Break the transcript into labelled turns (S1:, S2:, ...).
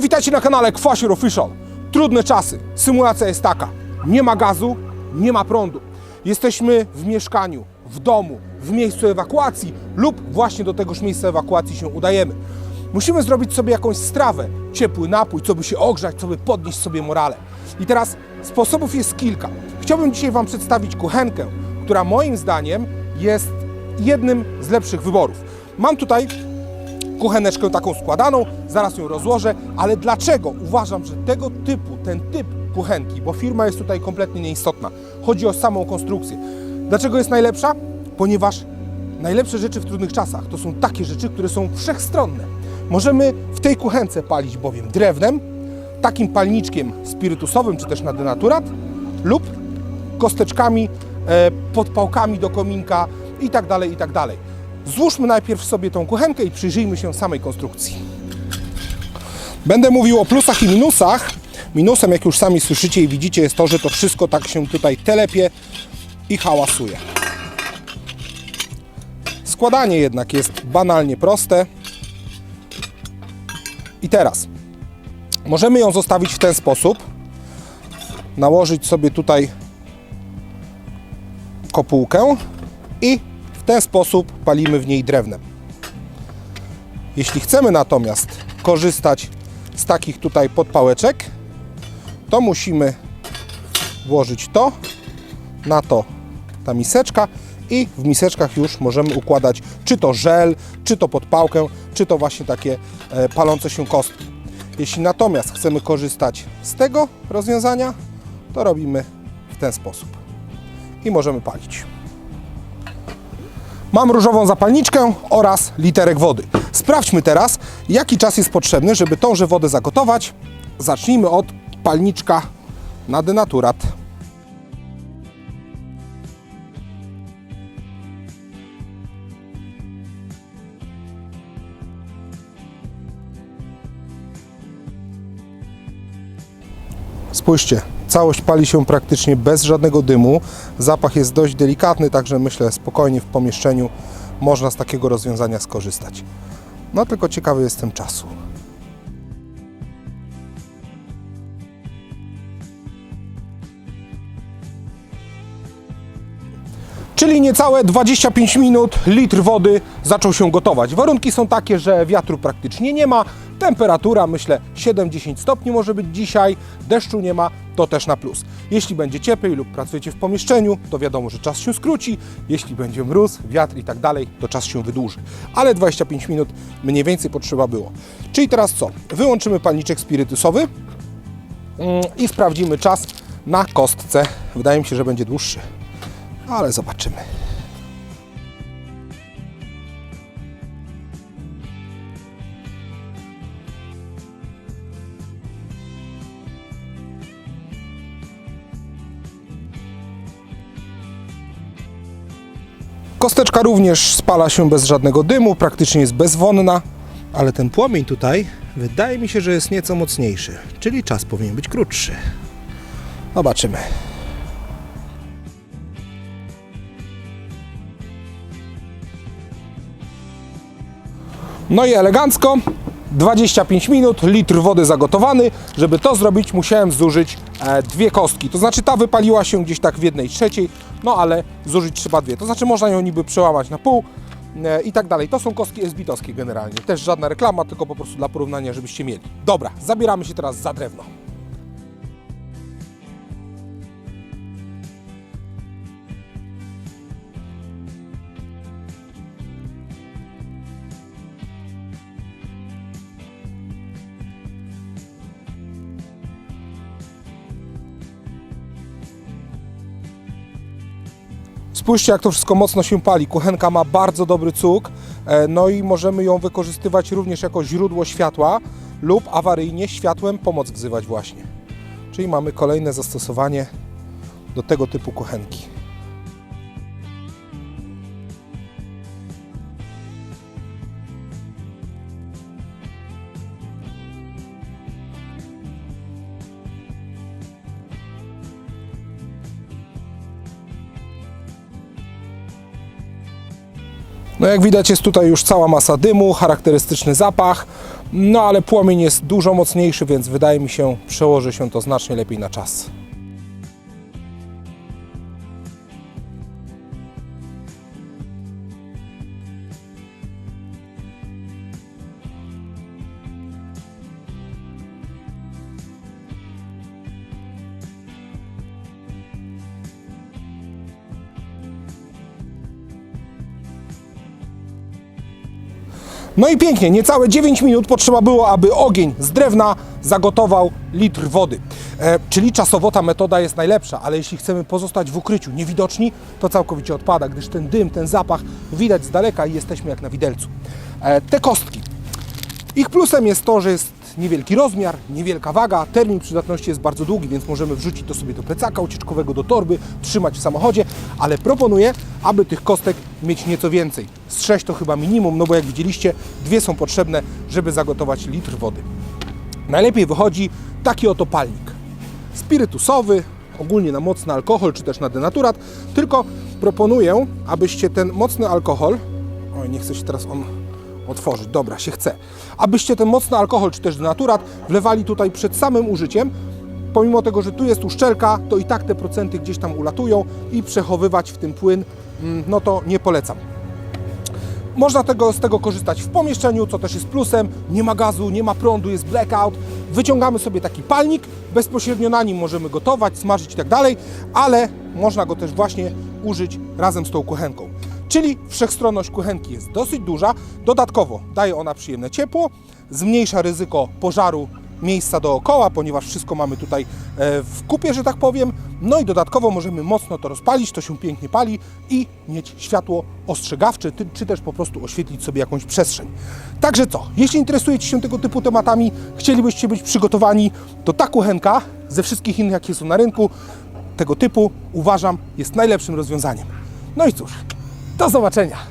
S1: Witajcie na kanale Kwasior Official. Trudne czasy. Symulacja jest taka. Nie ma gazu, nie ma prądu. Jesteśmy w mieszkaniu, w domu, w miejscu ewakuacji lub właśnie do tegoż miejsca ewakuacji się udajemy. Musimy zrobić sobie jakąś strawę, ciepły napój, co by się ogrzać, co by podnieść sobie morale. I teraz sposobów jest kilka. Chciałbym dzisiaj Wam przedstawić kuchenkę, która moim zdaniem jest jednym z lepszych wyborów. Mam tutaj kucheneczkę taką składaną, zaraz ją rozłożę, ale dlaczego uważam, że tego typu, ten typ kuchenki, bo firma jest tutaj kompletnie nieistotna, chodzi o samą konstrukcję. Dlaczego jest najlepsza? Ponieważ najlepsze rzeczy w trudnych czasach to są takie rzeczy, które są wszechstronne. Możemy w tej kuchence palić bowiem drewnem, takim palniczkiem spirytusowym czy też na denaturat lub kosteczkami, e, podpałkami do kominka i tak Złóżmy najpierw sobie tą kuchenkę i przyjrzyjmy się samej konstrukcji. Będę mówił o plusach i minusach. Minusem, jak już sami słyszycie i widzicie, jest to, że to wszystko tak się tutaj telepie i hałasuje. Składanie jednak jest banalnie proste. I teraz możemy ją zostawić w ten sposób. Nałożyć sobie tutaj kopułkę i ten sposób palimy w niej drewnem. Jeśli chcemy natomiast korzystać z takich tutaj podpałeczek, to musimy włożyć to, na to ta miseczka i w miseczkach już możemy układać czy to żel, czy to podpałkę, czy to właśnie takie e, palące się kostki. Jeśli natomiast chcemy korzystać z tego rozwiązania, to robimy w ten sposób i możemy palić. Mam różową zapalniczkę oraz literek wody. Sprawdźmy teraz, jaki czas jest potrzebny, żeby tąże wodę zagotować. Zacznijmy od palniczka na denaturat. Spójrzcie, całość pali się praktycznie bez żadnego dymu. Zapach jest dość delikatny, także myślę spokojnie w pomieszczeniu można z takiego rozwiązania skorzystać. No tylko ciekawy jestem czasu. Czyli niecałe 25 minut litr wody zaczął się gotować. Warunki są takie, że wiatru praktycznie nie ma, temperatura myślę 7-10 stopni może być dzisiaj, deszczu nie ma, to też na plus. Jeśli będzie cieplej lub pracujecie w pomieszczeniu, to wiadomo, że czas się skróci, jeśli będzie mróz, wiatr i tak dalej, to czas się wydłuży. Ale 25 minut mniej więcej potrzeba było. Czyli teraz co? Wyłączymy palniczek spirytusowy mm, i sprawdzimy czas na kostce. Wydaje mi się, że będzie dłuższy ale zobaczymy. Kosteczka również spala się bez żadnego dymu, praktycznie jest bezwonna, ale ten płomień tutaj wydaje mi się, że jest nieco mocniejszy, czyli czas powinien być krótszy. Zobaczymy. No i elegancko, 25 minut, litr wody zagotowany. Żeby to zrobić, musiałem zużyć e, dwie kostki. To znaczy ta wypaliła się gdzieś tak w jednej trzeciej, no ale zużyć trzeba dwie. To znaczy można ją niby przełamać na pół e, i tak dalej. To są kostki esbitowskie generalnie. Też żadna reklama, tylko po prostu dla porównania, żebyście mieli. Dobra, zabieramy się teraz za drewno. Spójrzcie, jak to wszystko mocno się pali. Kuchenka ma bardzo dobry cuk, e, no i możemy ją wykorzystywać również jako źródło światła lub awaryjnie światłem pomoc wzywać właśnie. Czyli mamy kolejne zastosowanie do tego typu kuchenki. No jak widać jest tutaj już cała masa dymu, charakterystyczny zapach. No ale płomień jest dużo mocniejszy, więc wydaje mi się, przełoży się to znacznie lepiej na czas. No i pięknie, niecałe 9 minut potrzeba było, aby ogień z drewna zagotował litr wody. E, czyli czasowo ta metoda jest najlepsza, ale jeśli chcemy pozostać w ukryciu niewidoczni, to całkowicie odpada, gdyż ten dym, ten zapach widać z daleka i jesteśmy jak na widelcu. E, te kostki. Ich plusem jest to, że jest niewielki rozmiar, niewielka waga, termin przydatności jest bardzo długi, więc możemy wrzucić to sobie do plecaka ucieczkowego, do torby, trzymać w samochodzie, ale proponuję, aby tych kostek mieć nieco więcej. Z 6 to chyba minimum, no bo jak widzieliście, dwie są potrzebne, żeby zagotować litr wody. Najlepiej wychodzi taki oto palnik. Spirytusowy, ogólnie na mocny alkohol, czy też na denaturat, tylko proponuję, abyście ten mocny alkohol, oj nie chce się teraz on otworzyć, dobra, się chce, abyście ten mocny alkohol, czy też denaturat wlewali tutaj przed samym użyciem, pomimo tego, że tu jest uszczelka, to i tak te procenty gdzieś tam ulatują i przechowywać w tym płyn, mm, no to nie polecam. Można tego, z tego korzystać w pomieszczeniu, co też jest plusem. Nie ma gazu, nie ma prądu, jest blackout. Wyciągamy sobie taki palnik, bezpośrednio na nim możemy gotować, smażyć i tak dalej, ale można go też właśnie użyć razem z tą kuchenką. Czyli wszechstronność kuchenki jest dosyć duża. Dodatkowo daje ona przyjemne ciepło, zmniejsza ryzyko pożaru miejsca dookoła, ponieważ wszystko mamy tutaj e, w kupie, że tak powiem. No i dodatkowo możemy mocno to rozpalić, to się pięknie pali i mieć światło ostrzegawcze, czy też po prostu oświetlić sobie jakąś przestrzeń. Także co, jeśli interesujecie się tego typu tematami, chcielibyście być przygotowani, to ta kuchenka ze wszystkich innych, jakie są na rynku, tego typu uważam jest najlepszym rozwiązaniem. No i cóż, do zobaczenia.